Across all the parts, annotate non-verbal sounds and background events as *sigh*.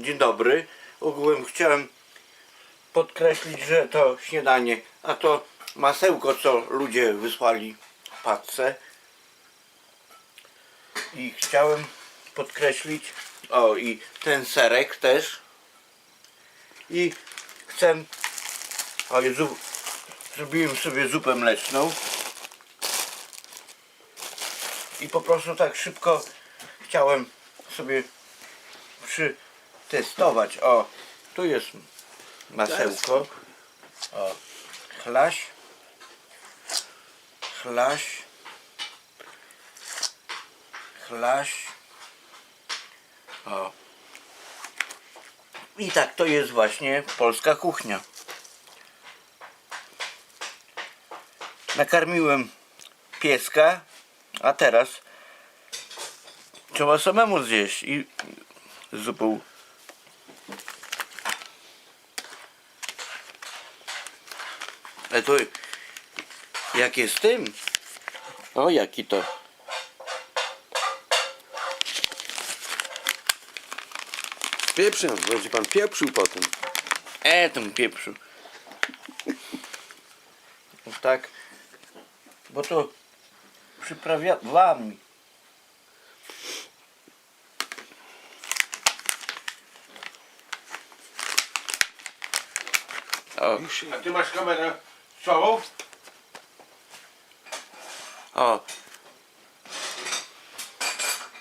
Dzień dobry. Ogółem chciałem podkreślić, że to śniadanie, a to masełko, co ludzie wysłali w paczce. I chciałem podkreślić, o i ten serek też. I chcę, o Jezu, zrobiłem sobie zupę mleczną. I po prostu tak szybko chciałem sobie przetestować. O, tu jest masełko. O, chlaś. Chlaś. Chlaś. O. I tak to jest właśnie polska kuchnia. Nakarmiłem pieska, a teraz trzeba samemu zjeść i zupę. Ale to jak jest tym? O jaki to? Pieprzem, będzie pan pieprzył potem. E, tym pieprzu. *laughs* No tak. Bo to przyprawiamy. O, A ty masz kamerę całą? o.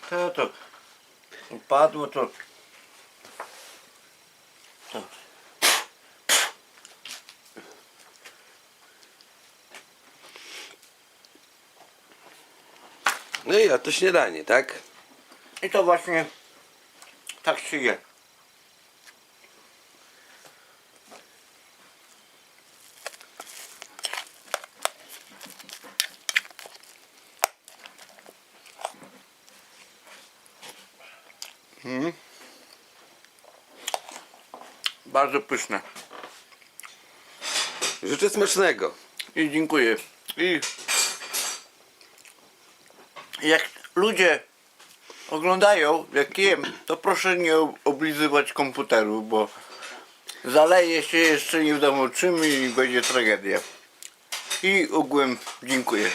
To to upadło to. To. No i a to śniadanie, tak? I to właśnie tak się je. Mhm. Bardzo pyszne. Życzę smacznego. I dziękuję. I jak ludzie oglądają, jak jem, to proszę nie oblizywać komputeru, bo zaleje się jeszcze nie wiadomo czym i będzie tragedia. I ogółem dziękuję.